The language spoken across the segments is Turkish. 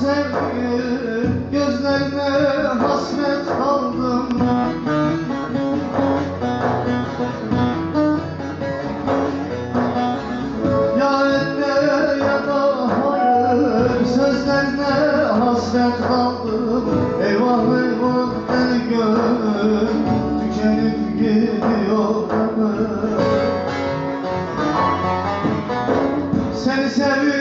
sevgilim Gözlerine hasret kaldım. Ya ette ya da hayır Sözlerine hasret kaldım. Eyvah eyvah deli Tükenip gidiyor ömür seni seviyorum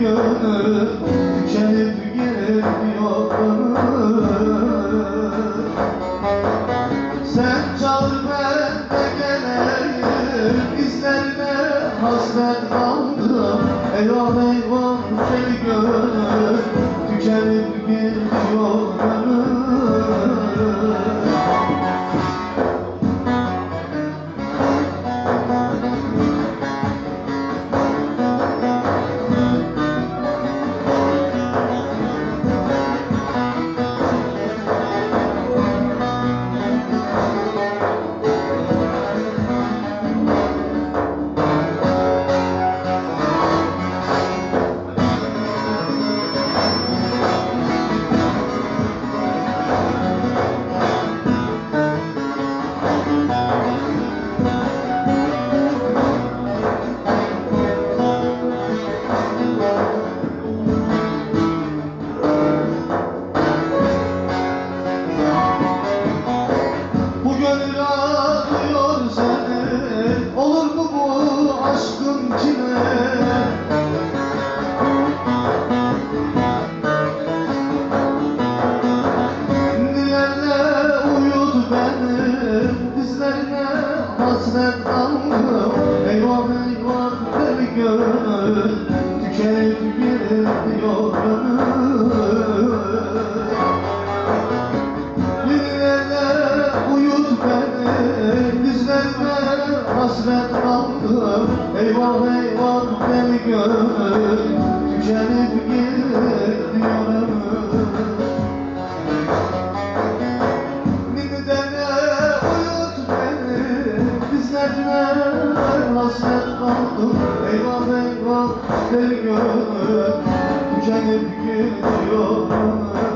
gönül Tükenip sen çağır ben de geleyim İzlerine hasret kaldım Eyvah eyvah deli gönül Tükenip gidiyor ömür gönül Tükenip gidiyor ömür uyut beni Dizlerime hasret Eyvah eyvah deli gönül Tükenip gidiyor ömür Gönül Tükenip gidiyor